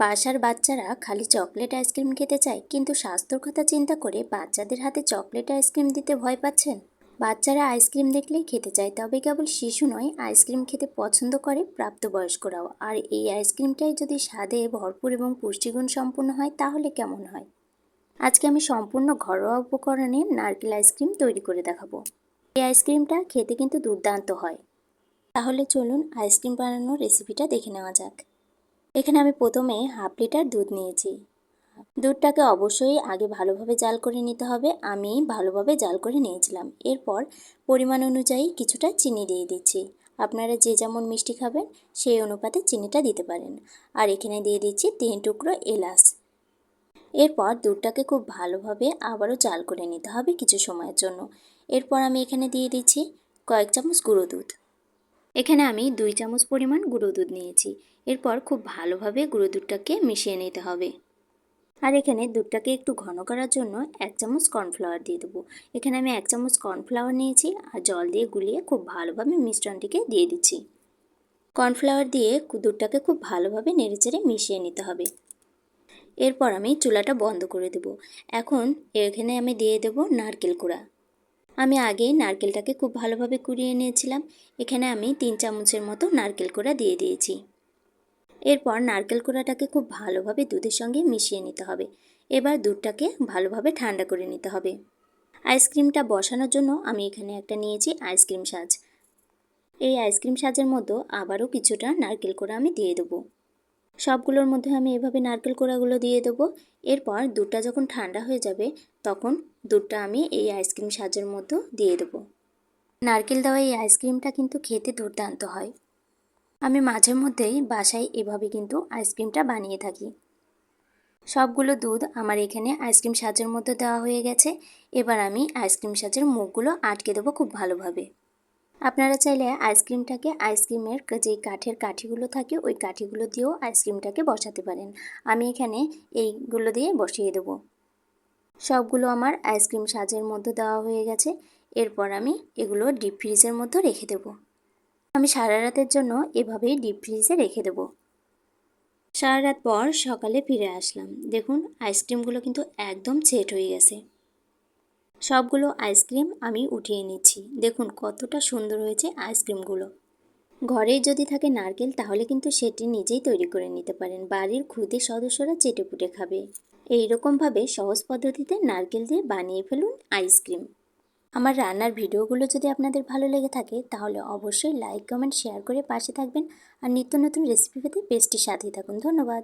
বাসার বাচ্চারা খালি চকলেট আইসক্রিম খেতে চায়, কিন্তু স্বাস্থ্যর কথা চিন্তা করে বাচ্চাদের হাতে চকলেট আইসক্রিম দিতে ভয় পাচ্ছেন? বাচ্চারা আইসক্রিম দেখলেই খেতে চায়, তবে কেবল শিশু নয়, আইসক্রিম খেতে পছন্দ করে প্রাপ্তবয়স্করাও। আর এই আইসক্রিমটাই যদি স্বাদে ভরপুর এবং পুষ্টিগুণ সম্পূর্ণ হয়, তাহলে কেমন হয়? আজকে আমি সম্পূর্ণ ঘরোয়া উপকরণে নারকেল আইসক্রিম তৈরি করে দেখাবো। এই আইসক্রিমটা খেতে কিন্তু দুর্দান্ত হয়। তাহলে চলুন আইসক্রিম বানানোর রেসিপিটা দেখে নেওয়া যাক। এখানে আমি প্রথমে হাফ লিটার দুধ নিয়েছি। দুধটাকে অবশ্যই আগে ভালোভাবে জাল করে নিতে হবে। আমি ভালোভাবে জাল করে নিয়েছিলাম। এরপর পরিমাণ অনুযায়ী কিছুটা চিনি দিয়ে দিচ্ছি। আপনারা যে যেমন মিষ্টি খাবেন, সেই অনুপাতে চিনিটা দিতে পারেন। আর এখানে দিয়ে দিচ্ছি তিন টুকরো এলাচ। এরপর দুধটাকে খুব ভালোভাবে আবারও জাল করে নিতে হবে কিছু সময়ের জন্য। এরপর আমি এখানে দিয়ে দিচ্ছি কয়েক চামচ গুঁড়ো দুধ। এখানে আমি দুই চামচ পরিমাণ গুঁড়ো দুধ নিয়েছি। এরপর খুব ভালোভাবে গুঁড়ো দুধটাকে মিশিয়ে নিতে হবে। আর এখানে দুধটাকে একটু ঘন করার জন্য এক চামচ কর্নফ্লাওয়ার দিয়ে দেবো। এখানে আমি এক চামচ কর্নফ্লাওয়ার নিয়েছি আর জল দিয়ে গুলিয়ে খুব ভালোভাবে মিশ্রণটিকে দিয়ে দিচ্ছি। কর্নফ্লাওয়ার দিয়ে দুধটাকে খুব ভালোভাবে নেড়েচেড়ে মিশিয়ে নিতে হবে। এরপর আমি চুলাটা বন্ধ করে দেব। এখন এখানে আমি দিয়ে দেব নারকেল কুড়া। আমি আগে নারকেলটাকে খুব ভালোভাবে কুড়িয়ে নিয়েছিলাম। এখানে আমি তিন চামচের মতো নারকেল কোড়া দিয়ে দিয়েছি। এরপর নারকেল কুড়াটাকে খুব ভালোভাবে দুধের সঙ্গে মিশিয়ে নিতে হবে। এবার দুধটাকে ভালোভাবে ঠান্ডা করে নিতে হবে। আইসক্রিমটা বসানোর জন্য আমি এখানে একটা নিয়েছি আইসক্রিম সাজ। এই আইসক্রিম সাজের মধ্যে আবারও কিছুটা নারকেল কোড়া আমি দিয়ে দেবো। সবগুলোর মধ্যে আমি এভাবে নারকেল কোড়াগুলো দিয়ে দেবো। এরপর দুধটা যখন ঠান্ডা হয়ে যাবে, তখন দুধটা আমি এই আইসক্রিম সাজের মধ্যে দিয়ে দেবো। নারকেল দেওয়া এই আইসক্রিমটা কিন্তু খেতে দুর্দান্ত হয়। আমি মাঝে মধ্যেই বাসায় এভাবে কিন্তু আইসক্রিমটা বানিয়ে থাকি। সবগুলো দুধ আমার এখানে আইসক্রিম সাজের মধ্যে দেওয়া হয়ে গেছে। এবার আমি আইসক্রিম সাজের মুখগুলো আটকে দেবো খুব ভালোভাবে। আপনারা চাইলে আইসক্রিমটাকে আইসক্রিমের যে কাঠের কাঠিগুলো থাকে, ওই কাঠিগুলো দিয়েও আইসক্রিমটাকে বসাতে পারেন। আমি এখানে এইগুলো দিয়ে বসিয়ে দেবো। সবগুলো আমার আইসক্রিম সাজের মধ্যে দেওয়া হয়ে গেছে। এরপর আমি এগুলো ডিপ ফ্রিজের মধ্যে রেখে দেবো। আমি সারা রাতের জন্য এভাবেই ডিপ ফ্রিজে রেখে দেবো। সারা রাত পর সকালে ফিরে আসলাম। দেখুন, আইসক্রিমগুলো কিন্তু একদম সেট হয়ে গেছে। সবগুলো আইসক্রিম আমি উঠিয়ে নিচ্ছি। দেখুন কতটা সুন্দর হয়েছে আইসক্রিমগুলো। ঘরে যদি থাকে নারকেল, তাহলে কিন্তু সেটি নিজেই তৈরি করে নিতে পারেন। বাড়ির ক্ষুদে সদস্যরা চেটে পুটে খাবে। এই রকমভাবে সহজ পদ্ধতিতে নারকেল দিয়ে বানিয়ে ফেলুন আইসক্রিম। আমার রান্নার ভিডিওগুলো যদি আপনাদের ভালো লেগে থাকে, তাহলে অবশ্যই লাইক, কমেন্ট, শেয়ার করে পাশে থাকবেন। আর নিত্য নতুন রেসিপি পেতে পেজটির সাথেই থাকুন। ধন্যবাদ।